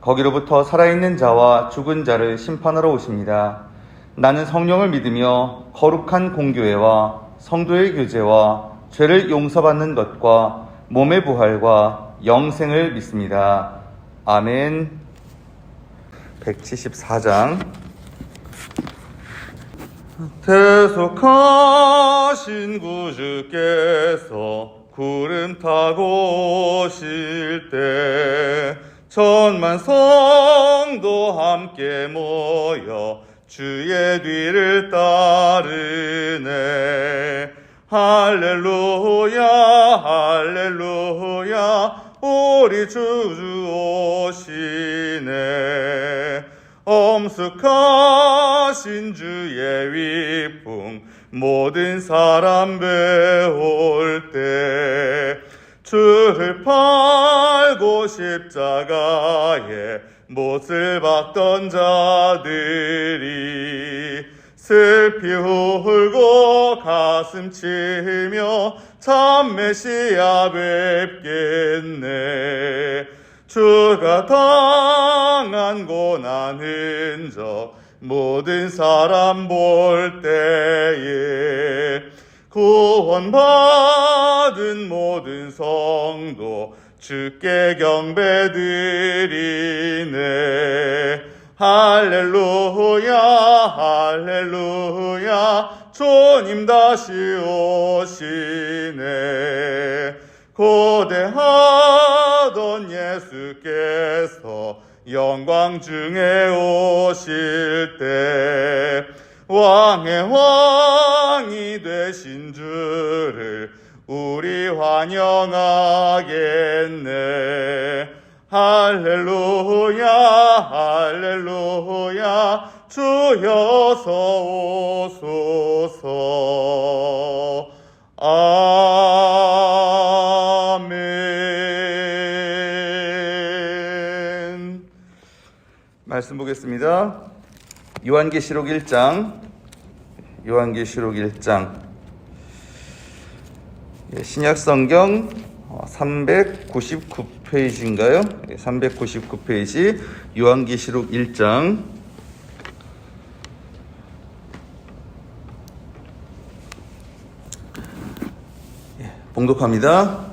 거기로부터 살아있는 자와 죽은 자를 심판하러 오십니다. 나는 성령을 믿으며 거룩한 공교회와 성도의 교제와 죄를 용서받는 것과 몸의 부활과 영생을 믿습니다. 아멘. 174장 대속하신 구주께서 구름 타고 오실 때 천만 성도 함께 모여 주의 뒤를 따르네. 할렐루야 할렐루야 우리 주주 오시네. 엄숙하신 주의 위풍 모든 사람 배울 때 주를 팔고 십자가에 못을 박던 자들이 슬피 울고 가슴 치며 참 메시아 뵙겠네. 주가 당한 고난 흔적 모든 사람 볼 때에 구원받은 모든 성도 주께 경배드리네. 할렐루야 할렐루야 주님 다시 오시네. 고대하던 예수께서 영광 중에 오실 때 왕의 왕이 되신 주를 우리 환영하겠네. 할렐루야 할렐루야 주여서 오소서. 아멘. 말씀 보겠습니다. 요한계시록 1장 요한계시록 1장 예, 신약 성경 399페이지인가요? 399페이지 요한계시록 1장 예, 봉독합니다.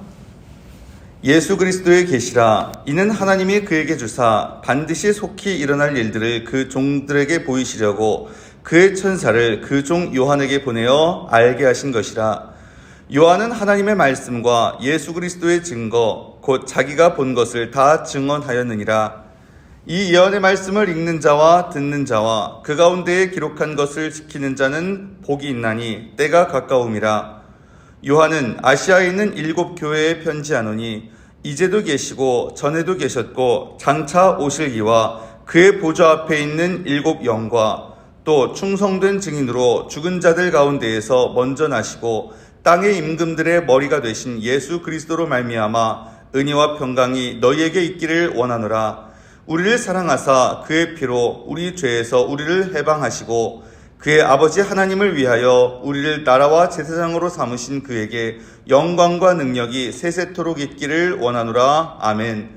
예수 그리스도의 계시라 이는 하나님이 그에게 주사 반드시 속히 일어날 일들을 그 종들에게 보이시려고 그의 천사를 그 종 요한에게 보내어 알게 하신 것이라. 요한은 하나님의 말씀과 예수 그리스도의 증거 곧 자기가 본 것을 다 증언하였느니라. 이 예언의 말씀을 읽는 자와 듣는 자와 그 가운데에 기록한 것을 지키는 자는 복이 있나니 때가 가까움이라. 요한은 아시아에 있는 일곱 교회에 편지하노니 이제도 계시고 전에도 계셨고 장차 오실 이와 그의 보좌 앞에 있는 일곱 영과 또 충성된 증인으로 죽은 자들 가운데에서 먼저 나시고 땅의 임금들의 머리가 되신 예수 그리스도로 말미암아 은혜와 평강이 너희에게 있기를 원하노라 우리를 사랑하사 그의 피로 우리 죄에서 우리를 해방하시고 그의 아버지 하나님을 위하여 우리를 나라와 제사장으로 삼으신 그에게 영광과 능력이 세세토록 있기를 원하노라. 아멘.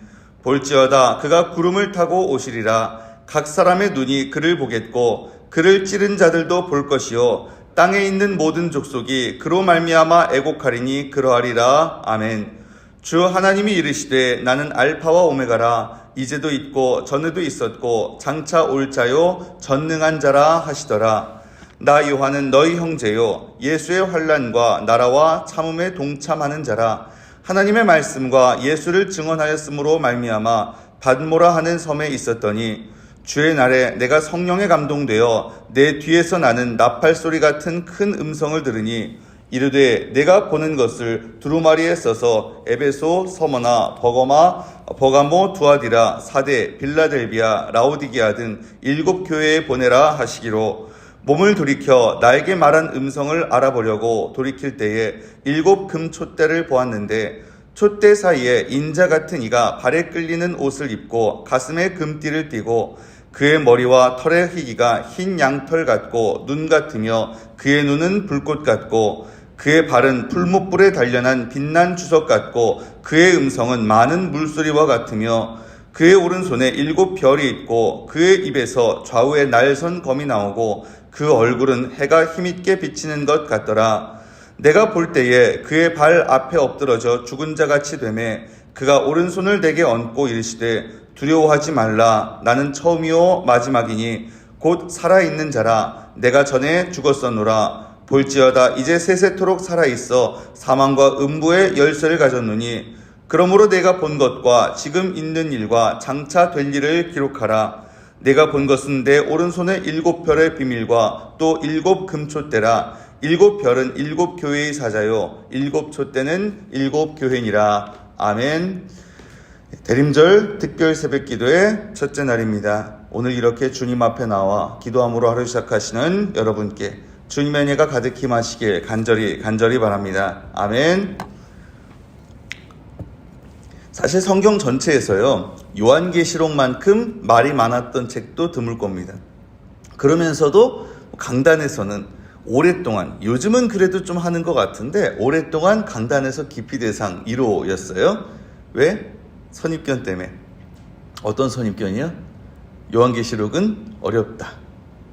볼지어다 그가 구름을 타고 오시리라. 각 사람의 눈이 그를 보겠고 그를 찌른 자들도 볼 것이요. 땅에 있는 모든 족속이 그로 말미암아 애곡하리니 그러하리라. 아멘. 주 하나님이 이르시되 나는 알파와 오메가라. 이제도 있고 전에도 있었고 장차 올 자요. 전능한 자라 하시더라. 나 요한은 너희 형제요. 예수의 환란과 나라와 참음에 동참하는 자라. 하나님의 말씀과 예수를 증언하였으므로 말미암아 받모라 하는 섬에 있었더니 주의 날에 내가 성령에 감동되어 내 뒤에서 나는 나팔 소리 같은 큰 음성을 들으니 이르되 내가 보는 것을 두루마리에 써서 에베소, 서머나, 버거마, 버가모, 두아디라, 사대, 빌라델비아, 라오디게아 등 일곱 교회에 보내라 하시기로 몸을 돌이켜 나에게 말한 음성을 알아보려고 돌이킬 때에 일곱 금 촛대를 보았는데 촛대 사이에 인자 같은 이가 발에 끌리는 옷을 입고 가슴에 금띠를 띠고 그의 머리와 털의 희기가 흰 양털 같고 눈 같으며 그의 눈은 불꽃 같고 그의 발은 풀무불에 단련한 빛난 주석 같고 그의 음성은 많은 물소리와 같으며 그의 오른손에 일곱 별이 있고 그의 입에서 좌우에 날선 검이 나오고 그 얼굴은 해가 힘있게 비치는 것 같더라. 내가 볼 때에 그의 발 앞에 엎드러져 죽은 자 같이 되매 그가 오른손을 내게 얹고 이르시되 두려워하지 말라. 나는 처음이요 마지막이니 곧 살아 있는 자라. 내가 전에 죽었었노라. 볼지어다 이제 세세토록 살아 있어 사망과 음부의 열쇠를 가졌노니 그러므로 내가 본 것과 지금 있는 일과 장차 될 일을 기록하라. 내가 본 것은 내 오른손에 일곱 별의 비밀과 또 일곱 금촛대라 일곱 별은 일곱 교회의 사자요 일곱 촛대는 일곱 교회니라 아멘 대림절 특별 새벽 기도의 첫째 날입니다. 오늘 이렇게 주님 앞에 나와 기도함으로 하루 시작하시는 여러분께 주님의 은혜가 가득히 마시길 간절히 간절히 바랍니다. 아멘. 사실 성경 전체에서요. 요한계시록만큼 말이 많았던 책도 드물 겁니다. 그러면서도 강단에서는 오랫동안 요즘은 그래도 좀 하는 것 같은데 오랫동안 강단에서 깊이 대상 1호였어요. 왜? 선입견 때문에. 어떤 선입견이요? 요한계시록은 어렵다.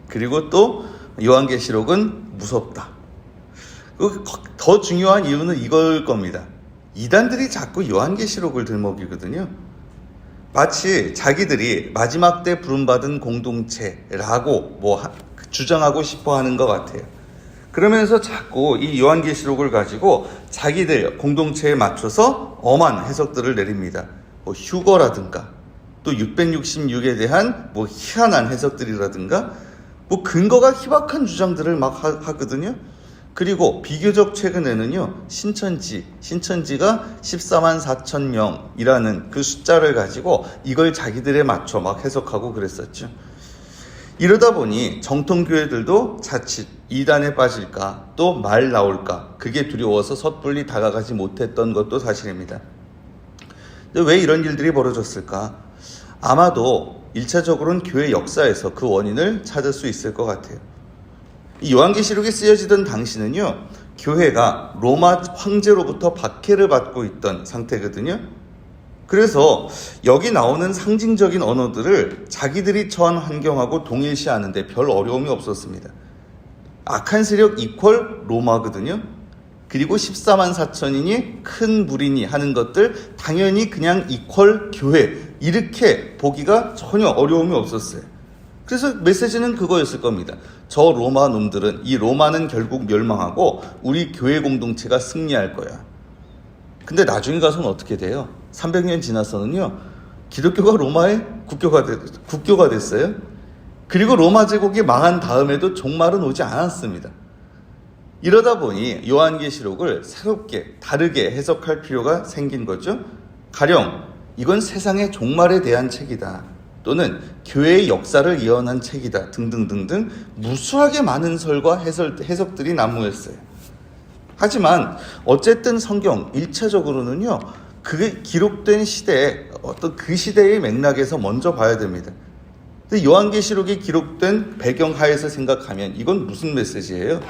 그리고 또 요한계시록은 무섭다. 그더 중요한 이유는 이걸 겁니다. 이단들이 자꾸 요한계시록을 들먹이거든요. 마치 자기들이 마지막 때 부름받은 공동체라고 뭐 하- 주장하고 싶어 하는 것 같아요. 그러면서 자꾸 이 요한계시록을 가지고 자기들 공동체에 맞춰서 엄한 해석들을 내립니다. 뭐 휴거라든가 또 666에 대한 뭐 희한한 해석들이라든가 뭐 근거가 희박한 주장들을 막 하, 하거든요. 그리고 비교적 최근에는요, 신천지, 신천지가 14만 4천 명이라는 그 숫자를 가지고 이걸 자기들에 맞춰 막 해석하고 그랬었죠. 이러다 보니 정통교회들도 자칫 이단에 빠질까, 또 말 나올까, 그게 두려워서 섣불리 다가가지 못했던 것도 사실입니다. 근데 왜 이런 일들이 벌어졌을까? 아마도 1차적으로는 교회 역사에서 그 원인을 찾을 수 있을 것 같아요. 이 요한계시록이 쓰여지던 당시는요, 교회가 로마 황제로부터 박해를 받고 있던 상태거든요. 그래서 여기 나오는 상징적인 언어들을 자기들이 처한 환경하고 동일시하는데 별 어려움이 없었습니다. 악한 세력 이퀄 로마거든요. 그리고 14만 4천이니 큰 무리니 하는 것들 당연히 그냥 이퀄 교회 이렇게 보기가 전혀 어려움이 없었어요. 그래서 메시지는 그거였을 겁니다. 저 로마 놈들은 이 로마는 결국 멸망하고 우리 교회 공동체가 승리할 거야. 근데 나중에 가서는 어떻게 돼요? 300년 지나서는요. 기독교가 로마의 국교가, 되, 국교가 됐어요. 그리고 로마 제국이 망한 다음에도 종말은 오지 않았습니다. 이러다 보니 요한계시록을 새롭게 다르게 해석할 필요가 생긴 거죠. 가령 이건 세상의 종말에 대한 책이다. 또는 교회의 역사를 예언한 책이다. 등등등등 무수하게 많은 설과 해설, 해석들이 난무했어요. 하지만 어쨌든 성경 1차적으로는요. 그게 기록된 시대에 어떤 그 시대의 맥락에서 먼저 봐야 됩니다. 근데 요한계시록이 기록된 배경 하에서 생각하면 이건 무슨 메시지예요?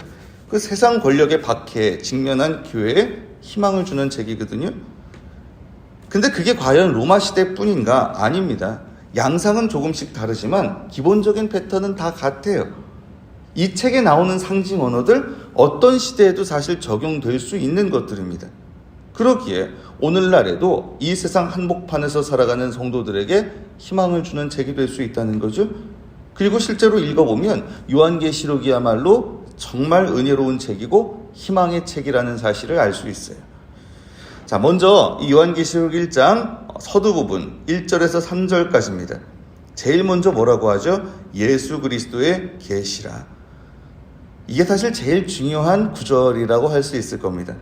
그 세상 권력의 박해에 직면한 교회에 희망을 주는 책이거든요. 근데 그게 과연 로마 시대뿐인가? 아닙니다. 양상은 조금씩 다르지만 기본적인 패턴은 다 같아요. 이 책에 나오는 상징 언어들 어떤 시대에도 사실 적용될 수 있는 것들입니다. 그러기에 오늘날에도 이 세상 한복판에서 살아가는 성도들에게 희망을 주는 책이 될 수 있다는 거죠. 그리고 실제로 읽어보면 요한계시록이야말로 정말 은혜로운 책이고 희망의 책이라는 사실을 알 수 있어요. 자, 먼저 이 요한계시록 1장 서두 부분 1절에서 3절까지입니다. 제일 먼저 뭐라고 하죠? 예수 그리스도의 계시라. 이게 사실 제일 중요한 구절이라고 할 수 있을 겁니다.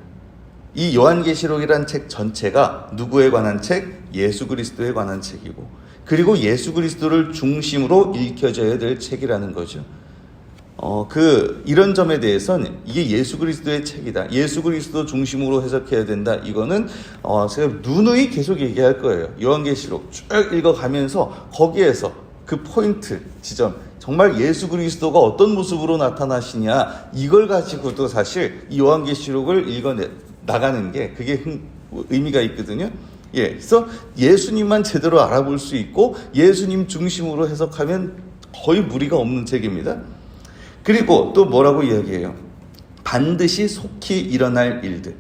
이 요한계시록이란 책 전체가 누구에 관한 책? 예수 그리스도에 관한 책이고, 그리고 예수 그리스도를 중심으로 읽혀져야 될 책이라는 거죠. 어, 그, 이런 점에 대해서는 이게 예수 그리스도의 책이다. 예수 그리스도 중심으로 해석해야 된다. 이거는, 어, 제가 누누이 계속 얘기할 거예요. 요한계시록 쭉 읽어가면서 거기에서 그 포인트, 지점, 정말 예수 그리스도가 어떤 모습으로 나타나시냐, 이걸 가지고도 사실 이 요한계시록을 읽어 나가는 게 그게 흥- 의미가 있거든요. 예, 그래서 예수님만 제대로 알아볼 수 있고 예수님 중심으로 해석하면 거의 무리가 없는 책입니다. 그리고 또 뭐라고 이야기해요? 반드시 속히 일어날 일들.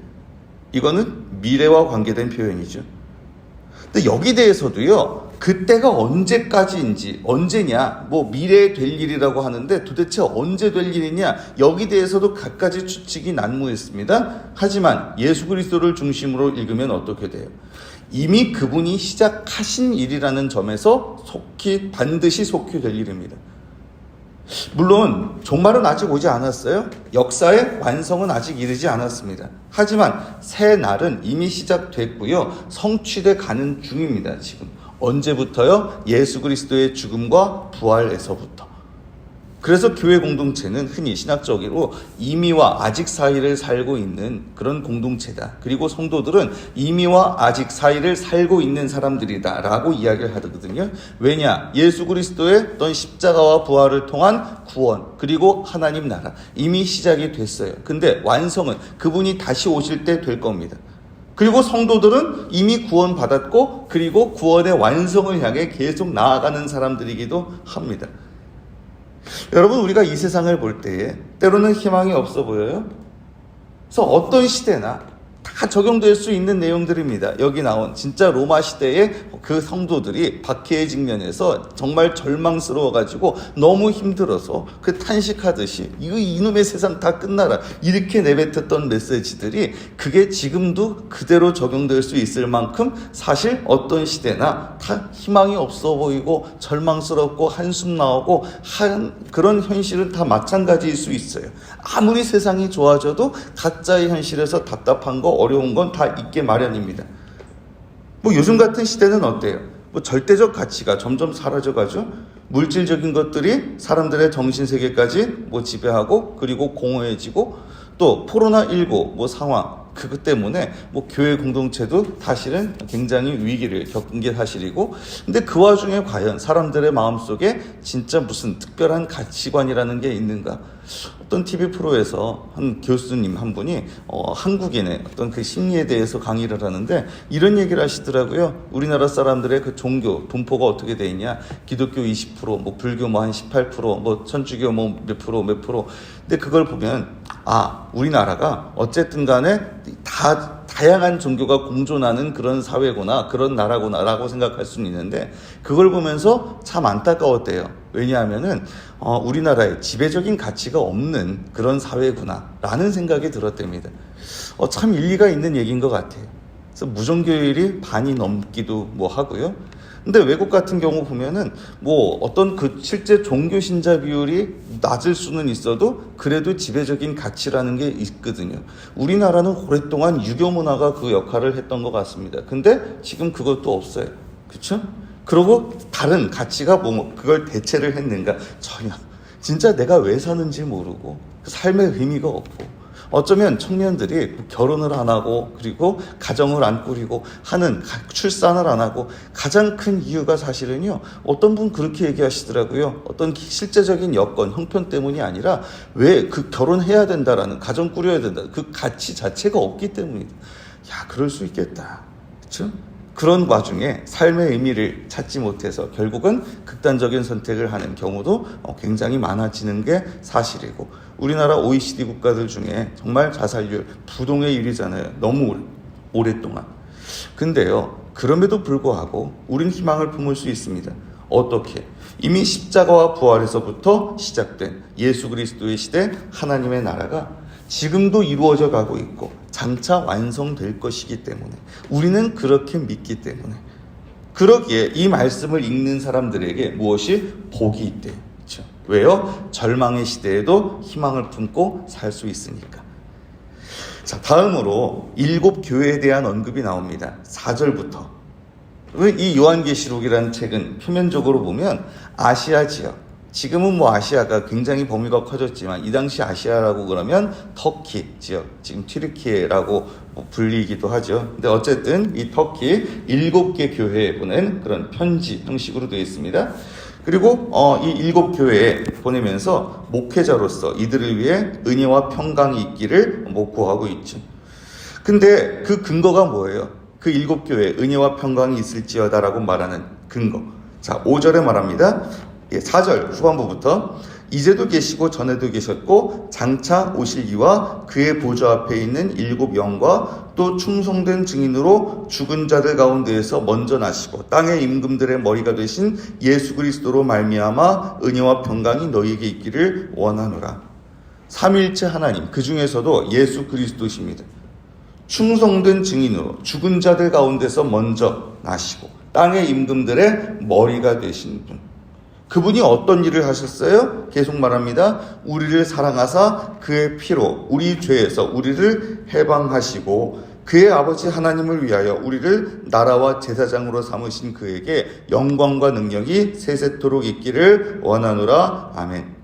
이거는 미래와 관계된 표현이죠. 근데 여기 대해서도요, 그때가 언제까지인지, 언제냐, 뭐 미래에 될 일이라고 하는데 도대체 언제 될 일이냐, 여기 대해서도 갖가지 추측이 난무했습니다. 하지만 예수 그리스도를 중심으로 읽으면 어떻게 돼요? 이미 그분이 시작하신 일이라는 점에서 속히, 반드시 속히 될 일입니다. 물론 종말은 아직 오지 않았어요. 역사의 완성은 아직 이르지 않았습니다. 하지만 새 날은 이미 시작됐고요. 성취돼 가는 중입니다. 지금 언제부터요? 예수 그리스도의 죽음과 부활에서부터. 그래서 교회 공동체는 흔히 신학적으로 이미와 아직 사이를 살고 있는 그런 공동체다. 그리고 성도들은 이미와 아직 사이를 살고 있는 사람들이다라고 이야기를 하거든요. 왜냐? 예수 그리스도의 어떤 십자가와 부활을 통한 구원 그리고 하나님 나라 이미 시작이 됐어요. 근데 완성은 그분이 다시 오실 때 될 겁니다. 그리고 성도들은 이미 구원받았고 그리고 구원의 완성을 향해 계속 나아가는 사람들이기도 합니다. 여러분 우리가 이 세상을 볼 때에 때로는 희망이 없어 보여요. 그래서 어떤 시대나 다 적용될 수 있는 내용들입니다. 여기 나온 진짜 로마 시대의 그 성도들이 박해의 직면에서 정말 절망스러워 가지고 너무 힘들어서 그 탄식하듯이 이거 이놈의 세상 다 끝나라 이렇게 내뱉었던 메시지들이 그게 지금도 그대로 적용될 수 있을 만큼 사실 어떤 시대나 다 희망이 없어 보이고 절망스럽고 한숨 나오고 한 그런 현실은 다 마찬가지일 수 있어요. 아무리 세상이 좋아져도 각자의 현실에서 답답한 거 어려운 건 다 있게 마련입니다. 뭐 요즘 같은 시대는 어때요? 뭐 절대적 가치가 점점 사라져가죠. 물질적인 것들이 사람들의 정신 세계까지 뭐 지배하고 그리고 공허해지고 또 코로나 19뭐 상황 그것 때문에 뭐 교회 공동체도 사실은 굉장히 위기를 겪은 게 사실이고 근데 그 와중에 과연 사람들의 마음속에 진짜 무슨 특별한 가치관이라는 게 있는가 어떤 TV 프로에서 한 교수님 한 분이 어, 한국인의 어떤 그 심리에 대해서 강의를 하는데 이런 얘기를 하시더라고요. 우리나라 사람들의 그 종교 분포가 어떻게 돼 있냐? 기독교 20%, 뭐 불교 뭐 한 18%, 뭐 천주교 뭐 몇 프로 몇 프로. 근데 그걸 보면 아 우리나라가 어쨌든 간에 다 다양한 종교가 공존하는 그런 사회구나 그런 나라구나라고 생각할 수는 있는데 그걸 보면서 참 안타까웠대요. 왜냐하면은 어, 우리나라에 지배적인 가치가 없는 그런 사회구나라는 생각이 들었답니다. 어, 참 일리가 있는 얘기인 것 같아요. 그래서 무종교율이 반이 넘기도 뭐 하고요. 근데 외국 같은 경우 보면은 뭐 어떤 그 실제 종교 신자 비율이 낮을 수는 있어도 그래도 지배적인 가치라는 게 있거든요. 우리나라는 오랫동안 유교 문화가 그 역할을 했던 것 같습니다. 근데 지금 그것도 없어요. 그렇죠? 그리고 다른 가치가 뭐 그걸 대체를 했는가? 전혀. 진짜 내가 왜 사는지 모르고 그 삶의 의미가 없고 어쩌면 청년들이 결혼을 안 하고 그리고 가정을 안 꾸리고 하는 가- 출산을 안 하고 가장 큰 이유가 사실은요 어떤 분 그렇게 얘기하시더라고요. 어떤 기- 실제적인 여건 형편 때문이 아니라 왜 그 결혼해야 된다라는 가정 꾸려야 된다 그 가치 자체가 없기 때문이다. 야 그럴 수 있겠다. 그렇죠? 그런 와중에 삶의 의미를 찾지 못해서 결국은 극단적인 선택을 하는 경우도 어, 굉장히 많아지는 게 사실이고 우리나라 OECD 국가들 중에 정말 자살률 부동의 1위잖아요. 너무 오랫동안. 근데요. 그럼에도 불구하고 우린 희망을 품을 수 있습니다. 어떻게? 이미 십자가와 부활에서부터 시작된 예수 그리스도의 시대 하나님의 나라가 지금도 이루어져 가고 있고 장차 완성될 것이기 때문에 우리는 그렇게 믿기 때문에 그러기에 이 말씀을 읽는 사람들에게 무엇이 복이 있대. 그렇죠? 왜요? 절망의 시대에도 희망을 품고 살 수 있으니까. 자, 다음으로 일곱 교회에 대한 언급이 나옵니다. 4절부터. 이 요한계시록이라는 책은 표면적으로 보면 아시아 지역, 지금은 뭐 아시아가 굉장히 범위가 커졌지만 이 당시 아시아라고 그러면 터키 지역, 지금 튀르키예라고 뭐 불리기도 하죠. 근데 어쨌든 이 터키 일곱 개 교회에 보낸 그런 편지 형식으로 되어 있습니다. 그리고 어, 이 일곱 교회에 보내면서 목회자로서 이들을 위해 은혜와 평강이 있기를 뭐 구하고 있죠. 근데 그 근거가 뭐예요? 그 일곱 교회에 은혜와 평강이 있을지어다라고 말하는 근거. 자, 5절에 말합니다. 예, 4절 후반부부터 이제도 계시고 전에도 계셨고 장차 오실 이와 그의 보좌 앞에 있는 일곱 영과 또 충성된 증인으로 죽은 자들 가운데에서 먼저 나시고 땅의 임금들의 머리가 되신 예수 그리스도로 말미암아 은혜와 평강이 너희에게 있기를 원하노라. 삼일체 하나님 그 중에서도 예수 그리스도십니다. 충성된 증인으로 죽은 자들 가운데서 먼저 나시고 땅의 임금들의 머리가 되신 분. 그분이 어떤 일을 하셨어요? 계속 말합니다. 우리를 사랑하사 그의 피로 우리 죄에서 우리를 해방하시고 그의 아버지 하나님을 위하여 우리를 나라와 제사장으로 삼으신 그에게 영광과 능력이 세세토록 있기를 원하노라. 아멘.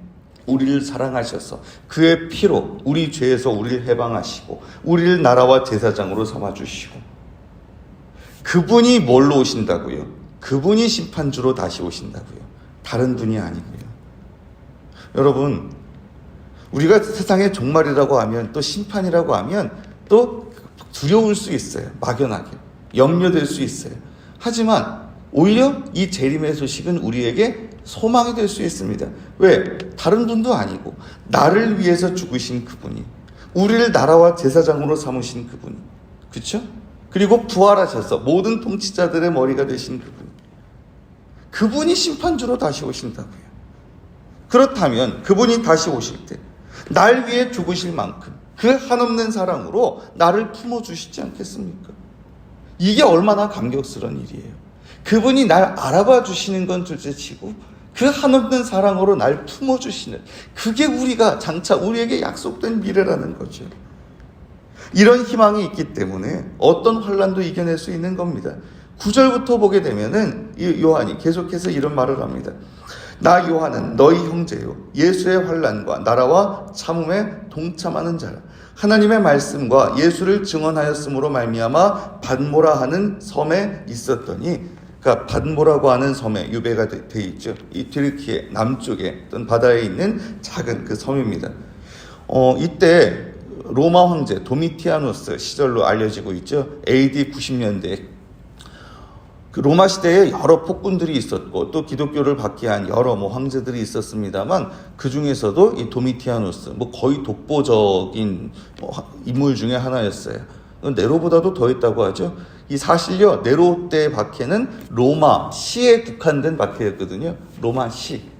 우리를 사랑하셔서 그의 피로 우리 죄에서 우리를 해방하시고 우리를 나라와 제사장으로 삼아 주시고 그분이 뭘로 오신다고요? 그분이 심판주로 다시 오신다고요. 다른 분이 아니고요. 여러분, 우리가 세상의 종말이라고 하면 또 심판이라고 하면 또 두려울 수 있어요. 막연하게. 염려될 수 있어요. 하지만 오히려 이 재림의 소식은 우리에게 소망이 될 수 있습니다. 왜? 다른 분도 아니고 나를 위해서 죽으신 그분이 우리를 나라와 제사장으로 삼으신 그분이 그렇죠? 그리고 부활하셔서 모든 통치자들의 머리가 되신 그분 그분이 심판주로 다시 오신다고요. 그렇다면 그분이 다시 오실 때 날 위해 죽으실 만큼 그 한없는 사랑으로 나를 품어 주시지 않겠습니까? 이게 얼마나 감격스러운 일이에요. 그분이 날 알아봐 주시는 건 둘째치고 그 한없는 사랑으로 날 품어 주시는 그게 우리가 장차 우리에게 약속된 미래라는 거죠. 이런 희망이 있기 때문에 어떤 환란도 이겨낼 수 있는 겁니다. 9절부터 보게 되면은 이 요한이 계속해서 이런 말을 합니다. 나 요한은 너희 형제요 예수의 환란과 나라와 참음에 동참하는 자라. 하나님의 말씀과 예수를 증언하였으므로 말미암아 bad모라 하는 섬에 있었더니 그러니까 bad모라고 하는 섬에 유배가 돼, 돼 있죠. 이 튀르키예 남쪽에 어떤 바다에 있는 작은 그 섬입니다. 어, 이때 로마 황제 도미티아누스 시절로 알려지고 있죠. AD 90년대 그 로마 시대에 여러 폭군들이 있었고 또 기독교를 받게 한 여러 뭐 황제들이 있었습니다만 그 중에서도 이 도미티아누스 뭐 거의 독보적인 뭐 인물 중에 하나였어요. 네로보다도 더 있다고 하죠. 이 사실요 네로 때 박해는 로마 시에 국한된 박해였거든요. 로마 시.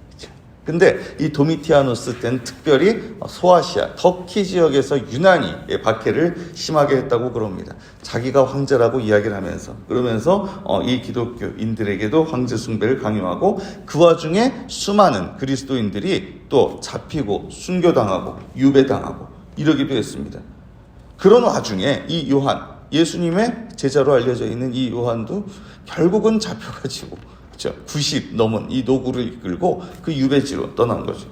근데 이 도미티아누스 때는 특별히 소아시아, 터키 지역에서 유난히 박해를 심하게 했다고 그럽니다. 자기가 황제라고 이야기를 하면서 그러면서 어, 이 기독교인들에게도 황제 숭배를 강요하고 그 와중에 수많은 그리스도인들이 또 잡히고 순교당하고 유배당하고 이러기도 했습니다. 그런 와중에 이 요한 예수님의 제자로 알려져 있는 이 요한도 결국은 잡혀가지고 그렇죠? 90 넘은 이 노구를 이끌고 그 유배지로 떠난 거죠.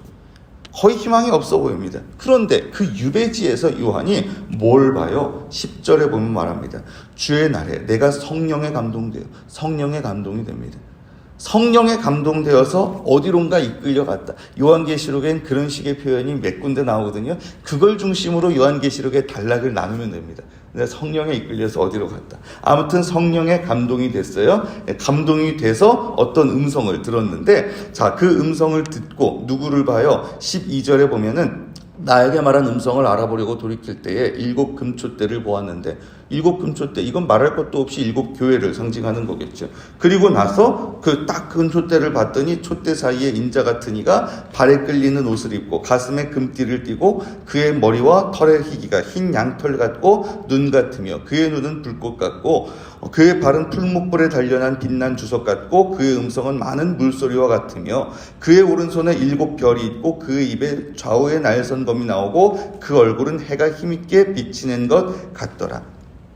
거의 희망이 없어 보입니다. 그런데 그 유배지에서 요한이 뭘 봐요? 10절에 보면 말합니다. 주의 날에 내가 성령에 감동되어 성령에 감동이 됩니다. 성령에 감동되어서 어디론가 이끌려갔다. 요한계시록엔 그런 식의 표현이 몇 군데 나오거든요. 그걸 중심으로 요한계시록의 단락을 나누면 됩니다. 성령에 이끌려서 어디로 갔다. 아무튼 성령에 감동이 됐어요. 감동이 돼서 어떤 음성을 들었는데, 자, 그 음성을 듣고 누구를 봐요? 12절에 보면은 나에게 말한 음성을 알아보려고 돌이킬 때에 일곱 금초대를 보았는데 일곱 금초대 이건 말할 것도 없이 일곱 교회를 상징하는 거겠죠. 그리고 나서 그 딱 금초대를 봤더니 촛대 사이에 인자 같은 이가 발에 끌리는 옷을 입고 가슴에 금띠를 띠고 그의 머리와 털의 희기가 흰 양털 같고 눈 같으며 그의 눈은 불꽃 같고 어, 그의 발은 풀목불에 단련한 빛난 주석 같고 그의 음성은 많은 물소리와 같으며 그의 오른손에 일곱 별이 있고 그 입에 좌우에 날선 검이 나오고 그 얼굴은 해가 힘있게 비치는 것 같더라.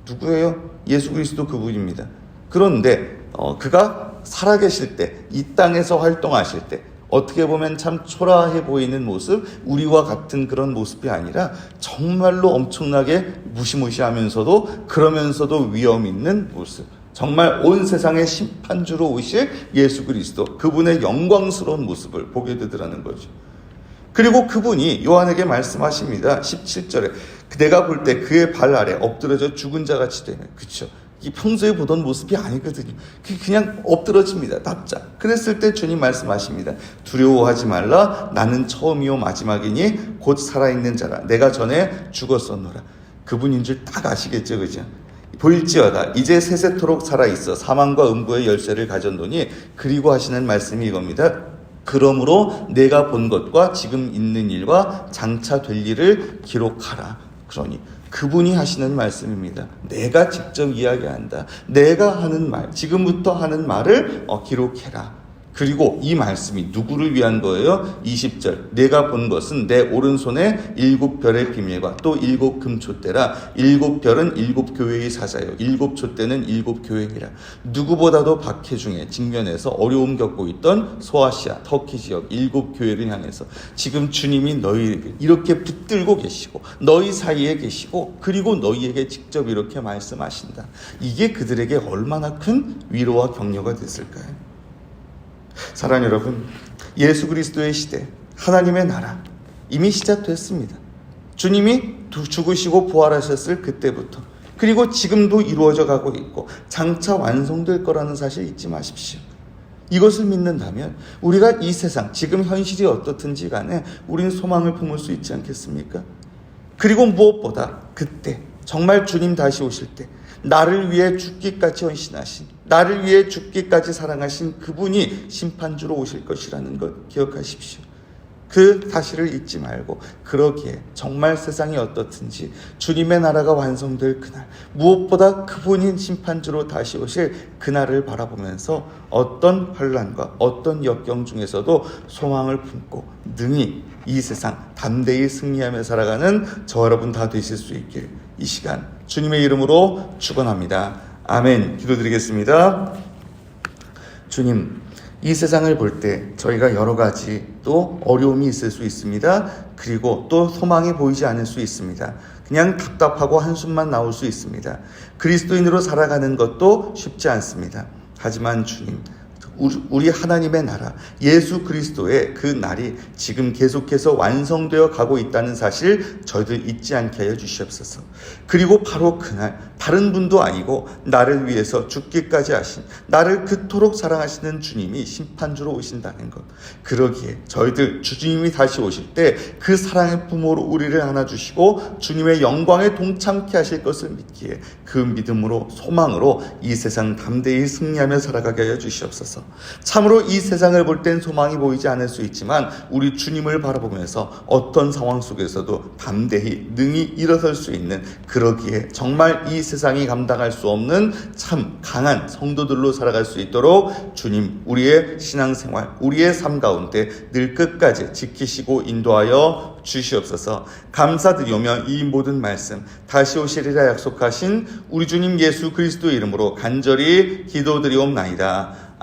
누구예요? 예수 그리스도 그분입니다. 그런데 어, 그가 살아계실 때, 이 땅에서 활동하실 때, 어떻게 보면 참 초라해 보이는 모습, 우리와 같은 그런 모습이 아니라 정말로 엄청나게 무시무시하면서도 그러면서도 위험 있는 모습. 정말 온 세상의 심판주로 오실 예수 그리스도, 그분의 영광스러운 모습을 보게 되더라는 거죠. 그리고 그분이 요한에게 말씀하십니다. 17절에 내가 볼 때 그의 발 아래 엎드려져 죽은 자 같이 되는 그쵸 이 평소에 보던 모습이 아니거든요. 그 그냥 엎드러집니다. 납작. 그랬을 때 주님 말씀하십니다. 두려워하지 말라. 나는 처음이요 마지막이니 곧 살아있는 자라. 내가 전에 죽었었노라. 그분인 줄 딱 아시겠죠, 그죠? 보일지어다 이제 세세토록 살아 있어 사망과 음부의 열쇠를 가졌노니 그리고 하시는 말씀이 이겁니다. 그러므로 내가 본 것과 지금 있는 일과 장차 될 일을 기록하라. 그러니 그분이 하시는 말씀입니다. 내가 직접 이야기한다. 내가 하는 말, 지금부터 하는 말을 어, 기록해라. 그리고 이 말씀이 누구를 위한 거예요? 20절. 내가 본 것은 내 오른손에 일곱 별의 비밀과 또 일곱 금촛대라. 일곱 별은 일곱 교회의 사자요. 일곱 촛대는 일곱 교회니라. 누구보다도 박해 중에 직면해서 어려움 겪고 있던 소아시아, 터키 지역 일곱 교회를 향해서 지금 주님이 너희에게 이렇게 붙들고 계시고 너희 사이에 계시고 그리고 너희에게 직접 이렇게 말씀하신다. 이게 그들에게 얼마나 큰 위로와 격려가 됐을까요? 사랑 여러분, 예수 그리스도의 시대, 하나님의 나라 이미 시작됐습니다. 주님이 죽으시고 부활하셨을 그때부터 그리고 지금도 이루어져 가고 있고 장차 완성될 거라는 사실 잊지 마십시오. 이것을 믿는다면 우리가 이 세상 지금 현실이 어떻든지 간에 우린 소망을 품을 수 있지 않겠습니까? 그리고 무엇보다 그때 정말 주님 다시 오실 때 나를 위해 죽기까지 헌신하신 나를 위해 죽기까지 사랑하신 그분이 심판주로 오실 것이라는 것 기억하십시오. 그 사실을 잊지 말고 그러기에 정말 세상이 어떻든지 주님의 나라가 완성될 그날 무엇보다 그분인 심판주로 다시 오실 그날을 바라보면서 어떤 환란과 어떤 역경 중에서도 소망을 품고 능히 이 세상 담대히 승리하며 살아가는 저 여러분 다 되실 수 있길 이 시간 주님의 이름으로 축원합니다. 아멘. 기도드리겠습니다. 주님, 이 세상을 볼 때 저희가 여러 가지 또 어려움이 있을 수 있습니다. 그리고 또 소망이 보이지 않을 수 있습니다. 그냥 답답하고 한숨만 나올 수 있습니다. 그리스도인으로 살아가는 것도 쉽지 않습니다. 하지만 주님, 우리 하나님의 나라, 예수 그리스도의 그 날이 지금 계속해서 완성되어 가고 있다는 사실 저희들 잊지 않게 하여 주시옵소서. 그리고 바로 그날, 다른 분도 아니고 나를 위해서 죽기까지 하신, 나를 그토록 사랑하시는 주님이 심판주로 오신다는 것. 그러기에 저희들 주님이 다시 오실 때 그 사랑의 부모로 우리를 안아 주시고 주님의 영광에 동참케 하실 것을 믿기에 그 믿음으로 소망으로 이 세상 담대히 승리하며 살아가게 하여 주시옵소서. 참으로 이 세상을 볼 땐 소망이 보이지 않을 수 있지만 우리 주님을 바라보면서 어떤 상황 속에서도 담대히 능히 일어설 수 있는 그러기에 정말 이 세상이 감당할 수 없는 참 강한 성도들로 살아갈 수 있도록 주님 우리의 신앙생활 우리의 삶 가운데 늘 끝까지 지키시고 인도하여 주시옵소서 감사드리오며 이 모든 말씀 다시 오시리라 약속하신 우리 주님 예수 그리스도의 이름으로 간절히 기도드리옵나이다.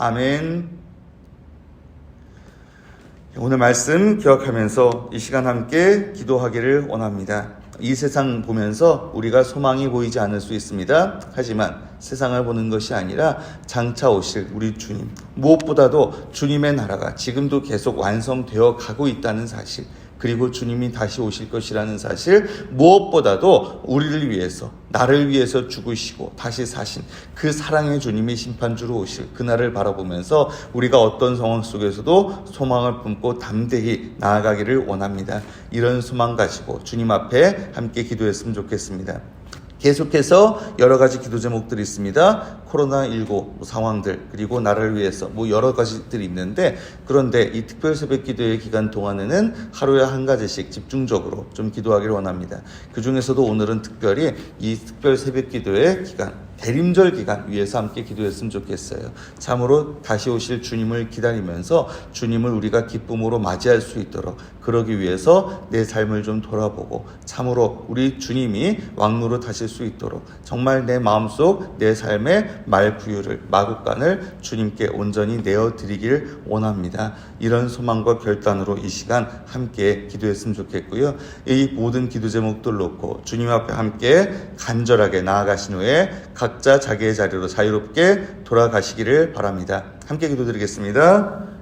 아멘. 오늘 말씀 기억하면서 이 시간 함께 기도하기를 원합니다. 이 세상 보면서 우리가 소망이 보이지 않을 수 있습니다. 하지만 세상을 보는 것이 아니라 장차 오실 우리 주님, 무엇보다도 주님의 나라가 지금도 계속 완성되어 가고 있다는 사실, 그리고 주님이 다시 오실 것이라는 사실, 무엇보다도 우리를 위해서, 나를 위해서 죽으시고 다시 사신 그 사랑의 주님이 심판주로 오실 그날을 바라보면서 우리가 어떤 상황 속에서도 소망을 품고 담대히 나아가기를 원합니다. 이런 소망 가지고 주님 앞에 함께 기도했으면 좋겠습니다. 계속해서 여러 가지 기도 제목들이 있습니다. 코로나19 상황들, 그리고 나라를 위해서 뭐 여러 가지들이 있는데, 그런데 이 특별 새벽 기도의 기간 동안에는 하루에 한 가지씩 집중적으로 좀 기도하기를 원합니다. 그 중에서도 오늘은 특별히 이 특별 새벽 기도의 기간, 대림절 기간 위해서 함께 기도했으면 좋겠어요. 참으로 다시 오실 주님을 기다리면서 주님을 우리가 기쁨으로 맞이할 수 있도록 그러기 위해서 내 삶을 좀 돌아보고 참으로 우리 주님이 왕노로 타실 수 있도록 정말 내 마음속 내 삶의 말구유를 마국간을 주님께 온전히 내어 드리길 원합니다. 이런 소망과 결단으로 이 시간 함께 기도했으면 좋겠고요. 이 모든 기도 제목들 놓고 주님 앞에 함께 간절하게 나아가신 후에 각자 자기의 자리로 자유롭게 돌아가시기를 바랍니다. 함께 기도드리겠습니다.